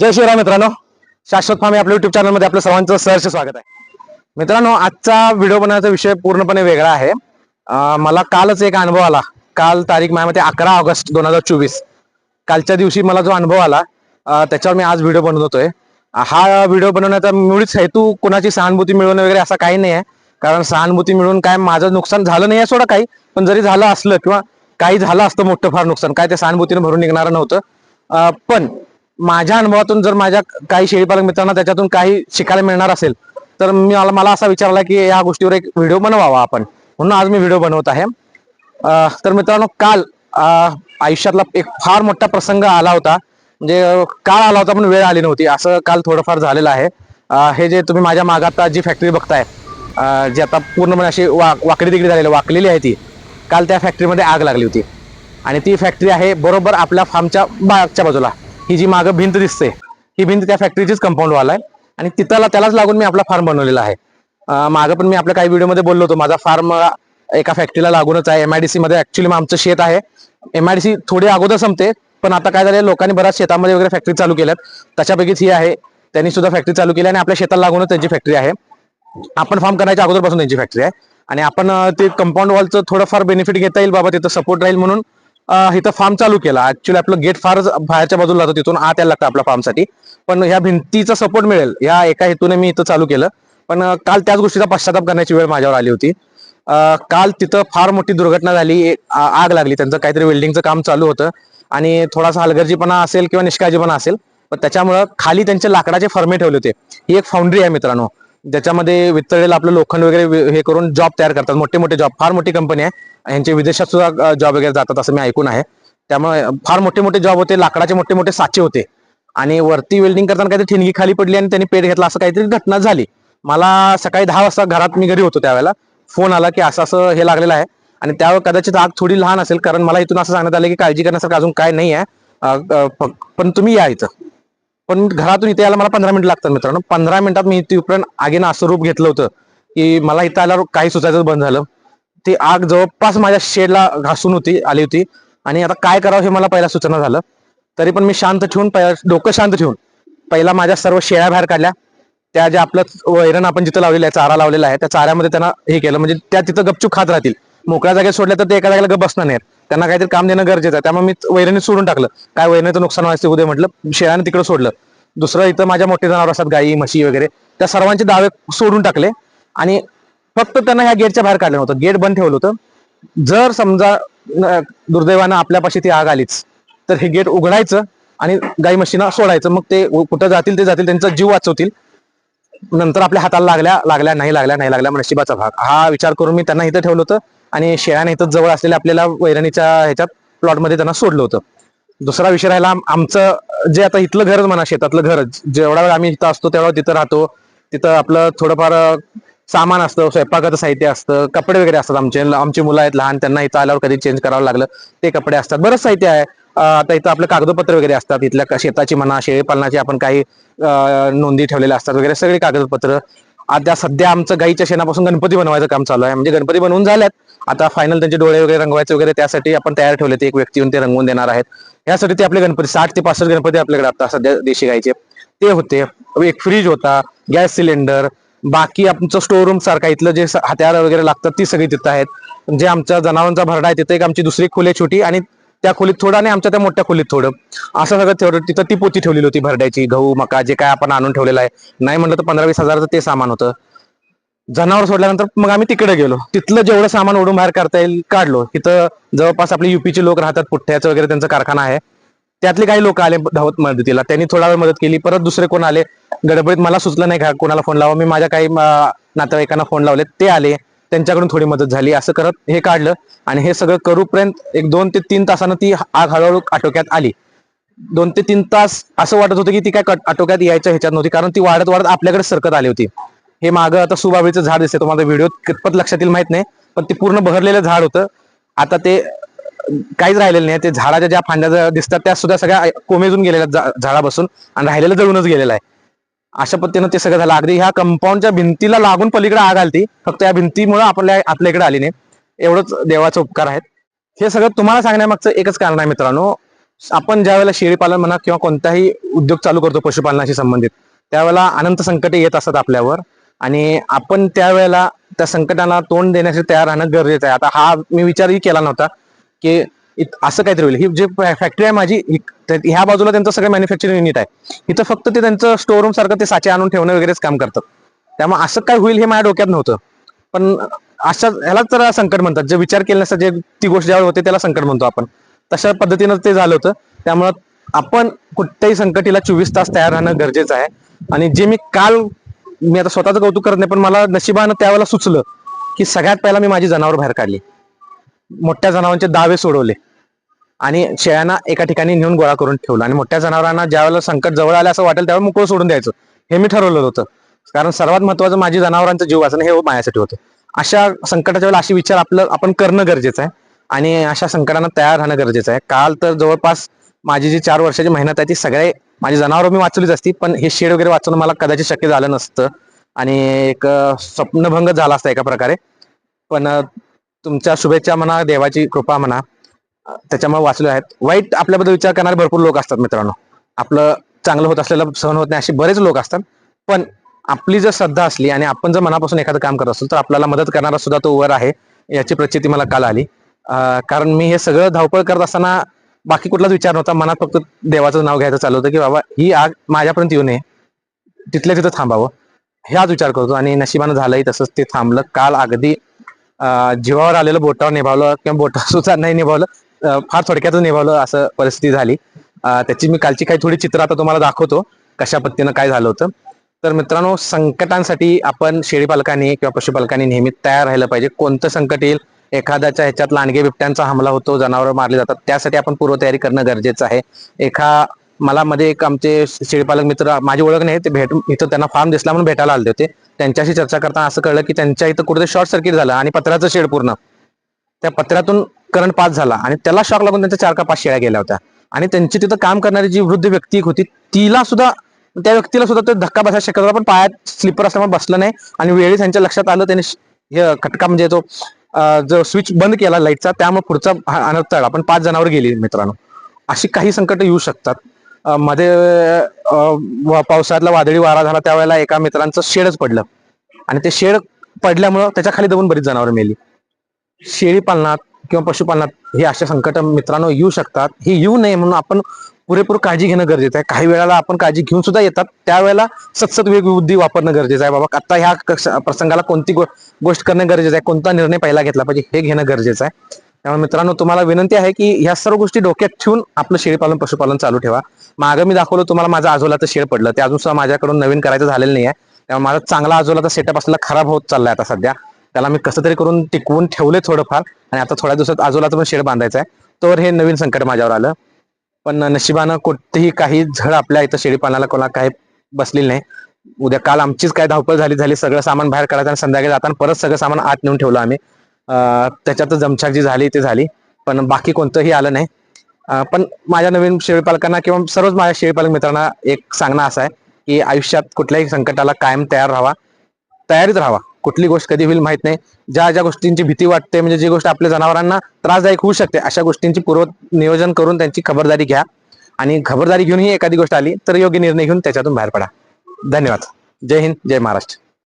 जय श्रीराम मित्रांनो. शाश्वत फार्म आपल्या युट्यूब चॅनलमध्ये आपलं सर्वांचं सहर्ष स्वागत आहे. मित्रांनो आजचा व्हिडिओ बनवण्याचा विषय पूर्णपणे वेगळा आहे. मला कालच एक अनुभव आला. काल तारीख माझ्यामध्ये अकरा ऑगस्ट दोन हजार चोवीस. कालच्या दिवशी मला जो अनुभव आला त्याच्यावर मी आज व्हिडिओ बनवतोय हा व्हिडिओ बनवण्याचा मुळीच हेतू कोणाची सहानुभूती मिळवणं वगैरे असा काही नाही आहे कारण सहानुभूती मिळून काय माझं नुकसान झालं नाही आहे सोडा काही. पण जरी झालं असलं किंवा काही झालं असतं मोठं फार नुकसान काय ते सहानुभूतीने भरून निघणारं नव्हतं. पण माझ्या अनुभवातून जर माझ्या काही शेळीपालक मित्रांना त्याच्यातून काही शिकायला मिळणार असेल तर मी मला मला असा विचारला की या गोष्टीवर एक व्हिडिओ बनवावा आपण. म्हणून आज मी व्हिडिओ बनवत आहे. तर मित्रांनो काल आयुष्यातला एक फार मोठा प्रसंग आला होता. म्हणजे काळ आला होता पण वेळ आली नव्हती. असं काल थोडंफार झालेलं आहे. हे जे तुम्ही माझ्या मागात जी फॅक्टरी बघताय जी आता पूर्णपणे अशी वा वाकडी तिकडी झालेली वाकलेली आहे ती काल त्या फॅक्टरीमध्ये आग लागली होती. आणि ती फॅक्टरी आहे बरोबर आपल्या फार्मच्या बागच्या बाजूला. ही जी मागं भिंत दिसते ही भिंत त्या फॅक्टरीचीच कंपाऊंड वाल आहे. आणि तिथला त्यालाच लागून मी आपला फार्म बनवलेला आहे. मागं पण मी आपल्या काही व्हिडिओमध्ये बोललो होतो. माझा फार्म एका फॅक्टरीला लागूनच आहे. एमआयडीसी मध्ये ऍक्च्युली आमचं शेत आहे. एमआयडीसी थोडी अगोदर संपते पण आता काय झालं लोकांनी बऱ्याच शेतामध्ये वगैरे फॅक्टरी चालू केल्यात. त्याच्यापैकीच ही आहे. त्यांनी सुद्धा फॅक्टरी चालू केली आणि आपल्या शेताला लागूनच त्यांची फॅक्टरी आहे. आपण फार्म करायच्या अगोदरपासून त्यांची फॅक्टरी आहे. आणि आपण ते कंपाऊंड वॉलचं थोडंफार बेनिफिट घेता येईल बाबा तिथं सपोर्ट राहील म्हणून. इथं फार्म चालू केला. ऍक्च्युली आपलं गेट फार बाहेरच्या बाजूला जातो तिथून आत यायला लागतं आपल्या फार्मसाठी पण ह्या भिंतीचा सपोर्ट मिळेल. या एका हेतूने मी इथं चालू केलं. पण काल त्याच गोष्टीचा पश्चाताप करण्याची वेळ माझ्यावर आली होती. काल तिथं फार मोठी दुर्घटना झाली. आ- आग लागली. त्यांचं काहीतरी वेल्डिंगचं काम चालू होतं. आणि थोडासा हलगर्जीपणा असेल किंवा निष्काळजीपणा असेल. पण त्याच्यामुळं खाली त्यांचे लाकडाचे फर्मे ठेवले होते. ही एक फाउंड्री आहे मित्रांनो. ज्याच्यामध्ये वितळेला आपलं लोखंड वगैरे हे करून जॉब तयार करतात. मोठे मोठे जॉब फार मोठी कंपनी आहे. यांचे विदेशात सुद्धा जॉब वगैरे जातात असं मी ऐकून आहे. त्यामुळे फार मोठे मोठे जॉब होते. लाकडाचे मोठे मोठे साचे होते. आणि वरती वेल्डिंग करताना काहीतरी ठिणगी खाली पडली आणि त्यांनी पेट घेतला असं काहीतरी घटना झाली. मला सकाळी दहा वाजता घरात मी घरी होतो त्यावेळेला. फोन आला की असं असं हे लागलेलं आहे. आणि त्यावर कदाचित आग थोडी लहान असेल कारण मला इथून असं सांगण्यात आलं की काळजी करण्यासारखं अजून काय नाही आहे. पण तुम्ही या इथं. पण घरातून इथे यायला मला पंधरा मिनिट लागतात मित्रांनो. पंधरा मिनिटात मी इथपर्यंत आगीनं असं रूप घेतलं होतं की मला इथं आल्यावर काही सुचायचं बंद झालं. ती आग जवळपास माझ्या शेडला घासून होती आली होती. आणि आता काय करावं हे मला पहिला सूचना झालं. तरी पण मी शांत ठेवून पहिला डोकं शांत ठेवून पहिला माझ्या सर्व शेळ्या बाहेर काढल्या. त्या ज्या आपलं वैरण आपण जिथं लावलेलं आहे चारा लावलेला आहे त्या चाऱ्यामध्ये त्यांना हे केलं. म्हणजे त्या तिथं गपचूप खात राहतील. मोकळ्या जागेत सोडल्या तर ते एका जागेला बसणार नाहीत. त्यांना काहीतरी काम देणं गरजेचं आहे. त्यामुळे मी वैरणीत सोडून टाकलं. काय वैरणीचं नुकसान व्हायचं उद्या म्हटलं. शेळ्याने तिकडे सोडलं. दुसरं इथं माझ्या मोठे जनावर असतात गाई म्हशी वगैरे. त्या सर्वांचे दावे सोडून टाकले. आणि फक्त त्यांना ह्या गेटच्या बाहेर काढलं नव्हतं. गेट बंद ठेवलं होतं. जर समजा दुर्दैवानं आपल्यापाशी ती आग आलीच तर हे गेट उघडायचं आणि गाई म्हशींना सोडायचं. मग ते कुठं जातील ते जातील त्यांचा जीव वाचवतील. नंतर आपल्या हाताला लागल्या लागल्या नाही लागल्या नाही लागल्या मग नशिबाचा भाग. हा विचार करून मी त्यांना इथं ठेवलं होतं. आणि शेळ्याने इथं जवळ असलेल्या आपल्याला वैरणीच्या ह्याच्यात प्लॉटमध्ये त्यांना सोडलं होतं. दुसरा विषय राहिला आमचं जे आता इथलं घरच म्हणा शेतातलं घर जेवढा वेळ आम्ही इथं असतो तेवढा तिथं राहतो. तिथं आपलं थोडंफार सामान असतं स्वयंपाकाचं साहित्य असतं कपडे वगैरे असतात आमचे. आमची मुलं आहेत लहान त्यांना इथं आल्यावर कधी चेंज करावं लागलं ते कपडे असतात. बरंच साहित्य आहे. आता इथं आपलं कागदपत्र वगैरे असतात. इथल्या शेताची म्हणा शेळीपालनाची आपण काही नोंदी ठेवलेल्या असतात वगैरे सगळी कागदपत्र. आता सध्या आमचं गाईच्या शेणापासून गणपती बनवायचं काम चालू आहे. म्हणजे गणपती बनवून झाल्यात. आता फायनल त्यांचे डोळे वगैरे रंगवायचे वगैरे त्यासाठी आपण तयार ठेवले ते एक व्यक्ती येऊन ते रंगवून देणार आहेत. यासाठी ते आपले गणपती साठ ते पासष्ट गणपती आपल्याकडे आता सध्या देशी गायचे ते होते. एक फ्रीज होता. Gas cylinder. बाकी आमचं स्टोर रूम सारखा इथलं जे हत्यार वगैरे लागतात ती सगळी तिथं आहेत. जे आमच्या जनावरांचा भरडा आहे तिथे एक आमची दुसरी खुले छोटी आणि त्या खोलीत थोडं आणि आमच्या त्या मोठ्या खोलीत थोडं. असं सगळं ठेवलं तिथं ती पोती ठेवलेली होती भरड्याची गहू मका जे काय आपण आणून ठेवलेलं आहे. नाही म्हणलं तर पंधरा वीस हजाराचं ते सामान होतं. जनावर सोडल्यानंतर मग आम्ही तिकडे गेलो. तिथलं जेवढं सामान ओढून बाहेर करता येईल काढलो. तिथं जवळपास आपले युपीचे लोक राहतात पुठ्ठ्याचं वगैरे त्यांचा कारखाना आहे. त्यातले काही लोक आले धावत मदतीला. त्यांनी थोडा वेळ मदत केली परत दुसरे कोण आले गडबडीत मला सुचलं नाही का कोणाला फोन लावा. मी माझ्या काही नातेवाईकांना फोन लावले ते आले. त्यांच्याकडून थोडी मदत झाली. असं करत हे काढलं आणि हे सगळं करूपर्यंत एक दोन ते तीन तासानं ती आग हळूहळू आटोक्यात आली. दोन ते तीन तास असं वाटत होतं की ती काय कट- आटोक्यात यायच्या ह्याच्यात नव्हती. कारण ती वाढत वाढत आपल्याकडे सरकत आली होती. हे मागं आता सुबाबीचं झाड दिसते तुम्हाला व्हिडिओ कितपत लक्षात येईल माहीत नाही पण ते पूर्ण बहरलेलं झाड होतं. आता ते काहीच राहिलेलं नाही. ते झाडाच्या ज्या फांद्या दिसतात त्या सुद्धा सगळ्या कोमेजून गेलेल्या झा- झाडापासून आणि राहिलेलं जळूनच गेलेलं आहे. अशा पद्धतीनं ते सगळं झालं. अगदी ह्या कंपाऊंडच्या भिंतीला लागून पलीकडे आग आलती. फक्त या भिंतीमुळे आपल्या आपल्या इकडे आली नाही. एवढंच देवाचे उपकार आहेत. हे सगळं तुम्हाला सांगण्यामागचं एकच कारण आहे मित्रांनो. आपण ज्या वेळेला शेळीपालन म्हणा किंवा कोणताही उद्योग चालू करतो पशुपालनाशी संबंधित त्यावेळेला अनंत संकटे येत असतात आपल्यावर. आणि आपण त्यावेळेला त्या संकटाला तोंड देण्यासाठी तयार राहणं गरजेचं आहे. आता हा मी विचारही केला नव्हता की असं काहीतरी होईल. ही जे फॅक्टरी आहे माझी ह्या बाजूला त्यांचं सगळं मॅन्युफॅक्चरिंग युनिट आहे. इथं फक्त ते त्यांचं स्टोअरूम सारखं ते साचे आणून ठेवणं वगैरेच काम करतात. त्यामुळे असं काय होईल हे माझ्या डोक्यात नव्हतं. पण अशा ह्यालाच तर संकट म्हणतात. जे विचार केले जे ती गोष्ट ज्यावेळी होते त्याला संकट म्हणतो आपण. तशा पद्धतीनं ते झालं होतं. त्यामुळं आपण कुठल्याही संकटीला चोवीस तास तयार राहणं गरजेचं आहे. आणि जे मी काल मी आता स्वतःचं कौतुक करत नाही पण मला नशिबानं त्यावेळेला सुचलं की सगळ्यात पहिला मी माझी जनावर बाहेर काढली. मोठ्या जनावरांचे दावे सोडवले. आणि शेळ्यांना एका ठिकाणी नेऊन गोळा करून ठेवलं. आणि मोठ्या जनावरांना ज्यावेळेला संकट जवळ आलं असं वाटेल त्यावेळेला मोकळं सोडून द्यायचं. हे मी ठरवलं होतं. कारण सर्वात महत्वाचं माझी जनावरांचं जीव वाचणं हे माझ्यासाठी होतं. अशा संकटाच्या वेळेला अशी विचार आपलं आपण करणं गरजेचं आहे. आणि अशा संकटांना तयार राहणं गरजेचं आहे. काल तर जवळपास माझी जी चार वर्षाची मेहनत आहे ती सगळे माझी जनावरं मी वाचवलीच असती पण हे शेड वगैरे वाचवणं मला कदाचित शक्य झालं नसतं. आणि एक स्वप्नभंग झाला असता एका प्रकारे. पण तुमच्या शुभेच्छा म्हणा देवाची कृपा म्हणा त्याच्यामुळे वाचले आहेत. वाईट आपल्याबद्दल विचार करणारे भरपूर लोक असतात मित्रांनो. आपलं चांगलं होत असलेलं सहन होत नाही असे बरेच लोक असतात. पण आपली जर श्रद्धा असली आणि आपण जर मनापासून एखादं काम करत असतो तर आपल्याला मदत करणारा सुद्धा तो वर आहे याची प्रचिती मला काल आली. कारण मी हे सगळं धावपळ करत असताना बाकी कुठलाच विचार नव्हता. मनात फक्त देवाचं नाव घ्यायचं चालू होतं की बाबा ही आग माझ्यापर्यंत येऊ नये. तिथल्या तिथं थांबावं. ह्याच विचार करतो आणि नशिबानं झालंही तसंच ते थांबलं. काल अगदी जीवावर आलेलं बोटावर निभावलं किंवा बोटावर सुद्धा नाही निभावलं. फार थोडक्यातच निभावलं असं परिस्थिती झाली. त्याची मी कालची काही थोडी चित्र आता तुम्हाला दाखवतो कशा पद्धतीनं काय झालं होतं. तर मित्रांनो संकटांसाठी आपण शेळी पालकांनी किंवा पशुपालकांनी नेहमी तयार राहिलं पाहिजे. कोणतं संकट येईल? एखाद्याच्या ह्याच्यात लांडगे बिबट्यांचा हमला होतो जनावर मारले जातात. त्यासाठी आपण पूर्वतयारी करणं गरजेचं आहे. एका मला मध्ये एक आमचे शेळीपालक मित्र माझी ओळख नाही ते भेट इथं त्यांना फार्म दिसला म्हणून भेटायला आले होते. त्यांच्याशी चर्चा करताना असं कळलं की त्यांच्या इथं कुठे शॉर्ट सर्किट झालं आणि पत्राचं शेड पूर्ण. त्या पत्रातून करंट पास झाला आणि त्याला शॉक लागून त्यांच्या चार का पाच शेळ्या गेल्या होत्या. आणि त्यांची तिथं काम करणारी जी वृद्ध व्यक्ती होती तिला सुद्धा त्या व्यक्तीला सुद्धा तो धक्का बसायला शक्यता होता, पण पायात स्लिपर असल्यामुळे बसलं नाही. आणि वेळी त्यांच्या लक्षात आलं त्यांनी हे खटका म्हणजे तो जो स्विच बंद केला लाईटचा त्यामुळे पुढचा हा- अनर्थ आला पण पाच जणांवर गेली मित्रांनो. अशी काही संकट येऊ शकतात. मध्ये पावसाळ्यातला वादळी वारा झाला त्यावेळेला एका मित्रांचं शेडच पडलं. आणि ते शेड पडल्यामुळं त्याच्याखाली दबून बरीच जनावर मेली. शेळी पालनात किंवा पशुपालनात हे अशा संकट मित्रांनो येऊ शकतात. हे येऊ नये म्हणून आपण पुरेपूर काळजी घेणं गरजेचं आहे. काही वेळेला आपण काळजी घेऊन सुद्धा येतात. त्यावेळेला सतसत वेगबुद्धी वापरणं गरजेचं आहे. बाबा आता ह्या प्रसंगाला कोणती गो- गोष्ट करणं गरजेचं आहे? कोणता निर्णय पहिला घेतला पाहिजे? हे घेणं गरजेचं आहे. त्यामुळे मित्रांनो तुम्हाला विनंती आहे की ह्या सर्व गोष्टी डोक्यात ठेवून आपलं शेळीपालन पशुपालन चालू ठेवा. मागं मी दाखवलं तुम्हाला माझं आजोलाचं शेड पडलं. ते अजून सुद्धा माझ्याकडून नवीन करायचं झालेलं नाही आहे. त्यामुळे माझा चांगला आजोलाचा सेटअप असलेला खराब होत चाललाय आता सध्या. त्याला मी कसं तरी करून टिकवून ठेवले थोडंफार. आणि आता थोड्या दिवसात आजोलाचं पण शेड बांधायचं आहे तर हे नवीन संकट माझ्यावर आलं. पण नशिबानं कोणतीही काही झड आपल्या इथं शेळीपालनाला कोणा काही बसलेली नाही. उद्या काल आमचीच काय धावपळ झाली झाली सगळं सामान बाहेर काढायचं आणि संध्याकाळी जाताना परत सगळं सामान आत नेऊन ठेवलं आम्ही. त्याच्यातच त्याच्यात जमछाक जी झाली ती झाली. पण बाकी कोणतंही आलं नाही. पण माझ्या नवीन शेळीपालकांना किंवा सर्वच माझ्या शेळीपालक मित्रांना एक सांगणं असं आहे की आयुष्यात कुठल्याही संकटाला कायम तयार राहावा. तयारीत राहावा. कुठली गोष्ट कधी होईल माहीत नाही. ज्या ज्या गोष्टींची भीती वाटते म्हणजे जी गोष्ट आपल्या जनावरांना त्रासदायक होऊ शकते अशा गोष्टींची पूर्व नियोजन करून त्यांची खबरदारी घ्या. आणि खबरदारी घेऊन ही एखादी गोष्ट आली तर योग्य निर्णय घेऊन त्याच्यातून बाहेर पडा. धन्यवाद. जय हिंद जय महाराष्ट्र.